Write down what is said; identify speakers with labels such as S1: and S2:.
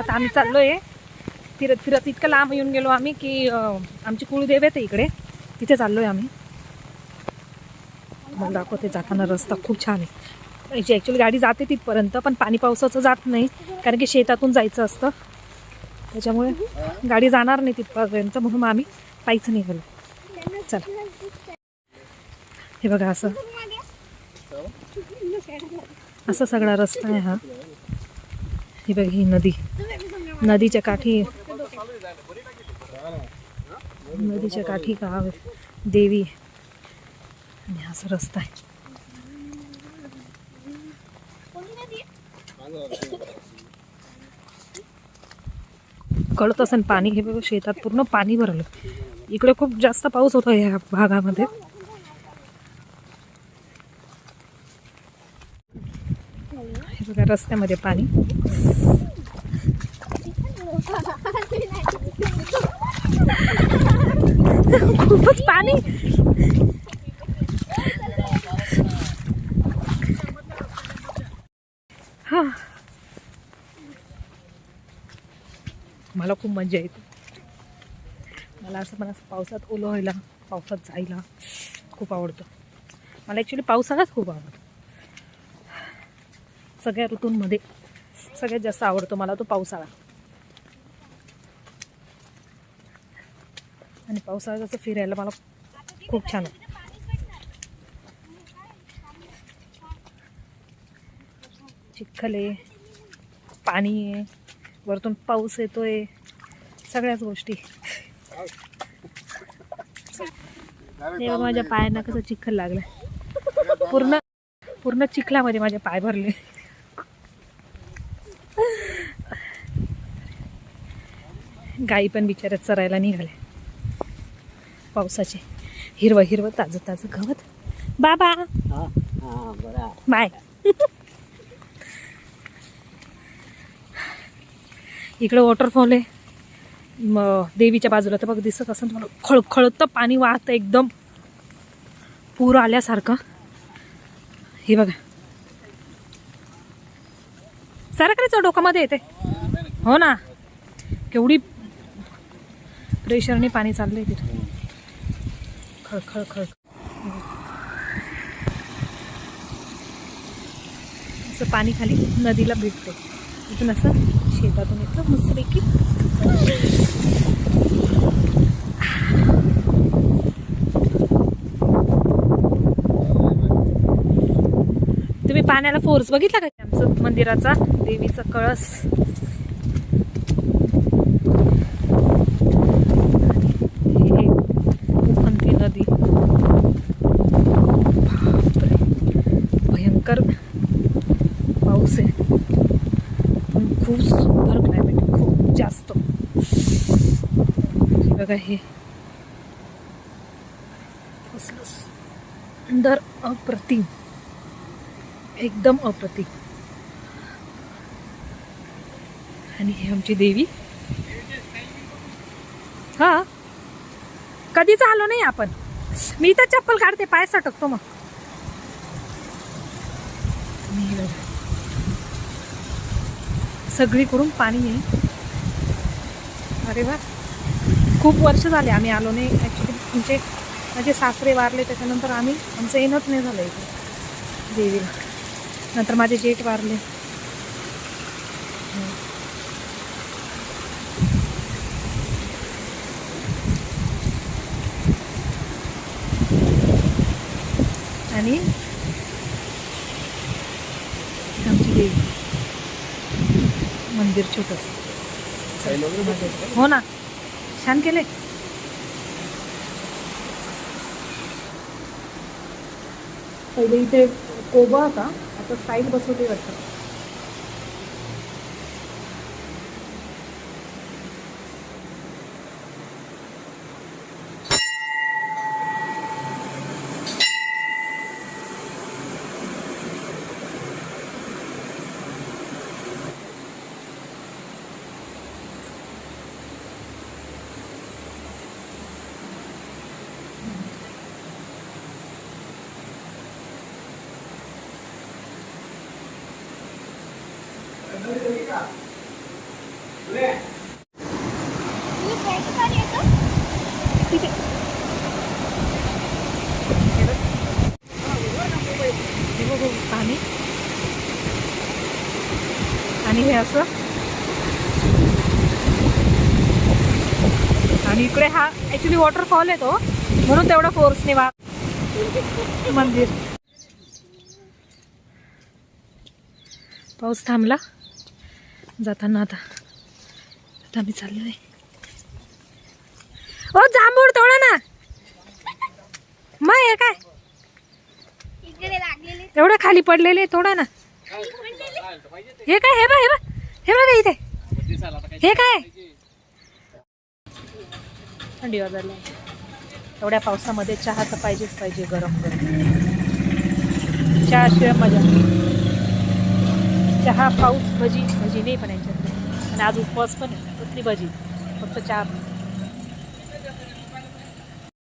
S1: आता आम्ही चाललो आहे फिरत फिरत इतकं लांब येऊन गेलो आम्ही की आमची कुळदेव आहे इकडे. तिथे चाललो आहे आम्ही. मला दाखवते जाताना रस्ता खूप छान आहे. याची ॲक्च्युली गाडी जाते तिथपर्यंत पण पाणी पावसाचं जात नाही कारण की शेतातून जायचं असतं. त्याच्यामुळे गाडी जाणार नाही तिथपर्यंत म्हणून आम्ही पायीच निघालो चला. हे बघा असं. असा सगळा रस्ता आहे हा. ही बघ ही नदी. नदीच्या काठी नदीच्या काठी गाव देवी आहे. आणि असा रस्ता आहे. कळत असेल पाणी हे बघा शेतात पूर्ण पाणी भरलं. इकडे खूप जास्त पाऊस होतो या भागामध्ये. हे बघा रस्त्यामध्ये पाणी. खूपच पाणी. हा. मला खूप मजा येते. मला असं मला असं पावसात ओलं व्हायला पावसात जायला खूप आवडतं. मला ॲक्च्युली पावसाळाच खूप आवडतो. सगळ्या ऋतूंमध्ये सगळ्यात जास्त आवडतो मला तो पावसाळा. आणि पावसाळ्यात असं फिरायला मला खूप छान वाटतं. चिखल आहे पाणी आहे वरतून पाऊस येतोय सगळ्याच गोष्टी. तेव्हा माझ्या पायांना कसं चिखल लागलं पूर्ण पूर्ण चिखलामध्ये माझे पाय भरले. गाई पण बिचाऱ्यात चरायला निघाले पावसाचे. हिरवं हिरवं ताजं ताजं गवत. बाबा. बाय. इकडे वॉटरफॉल आहे. म देवीच्या बाजूला तर बघ दिसत असं तुम्हाला. खळखळत पाणी वाहतं एकदम. पूर आल्यासारखं. हे बघा. सरकारीचं डोकामध्ये येते. हो ना. केवढी प्रेशरने पाणी चाललंय तिथे. खळखळ खळ असं पाणी खाली नदीला भेटते. इथून असं शेतातून येतं मस्तपैकी तुम्ही पाण्याला फोर्स बघितला का? आमचं मंदिराचा देवीचा कळस हे उफंती नदी बापरे भयंकर पाऊस आहे. पण खूप सुंदर क्लायमेट खूप जास्त. बघा हे. कसलं सुंदर अप्रतिम. एकदम अप्रतिम. आणि हे आमची देवी. हा. कधीच आलो नाही आपण. मी तर चप्पल काढते पाय सटकतो मग. सगळीकडून पाणी आहे अरे वा. खूप वर्ष झाले आम्ही आलो नाही. ॲक्च्युली तुमचे माझे सासरे वारले त्याच्यानंतर आम्ही आमचं येणंच नाही झालं इथे. देवीला. नंतर माझे जेठ वारले. आणि ते मंदिर छोटस. हो ना. छान केले पहिले इथे कोबा होता. आता साईड बसवते वाटतं. आणि हे असं. आणि इकडे हा ऍक्च्युली वॉटरफॉल आहे तो. म्हणून तेवढा फोर्सने वा मंदिर. पाऊस थांबला. जाताना आता. आता आम्ही चाललो आहे ओ जांभूळ तोडा ना. मग हे काय? एवढं खाली पडलेले तोडा ना. हे काय? हे बा हे बा हे बघा इथे. हे काय? थंडी वाजायला एवढ्या पावसामध्ये चहा तर पाहिजेच पाहिजे गरम गरम. चहा शिवाय मजा चहा पाऊस भजी. भजी नाही पण यांच्याकडे आणि आज उपवास पण आहे. कसली भजी? फक्त चहा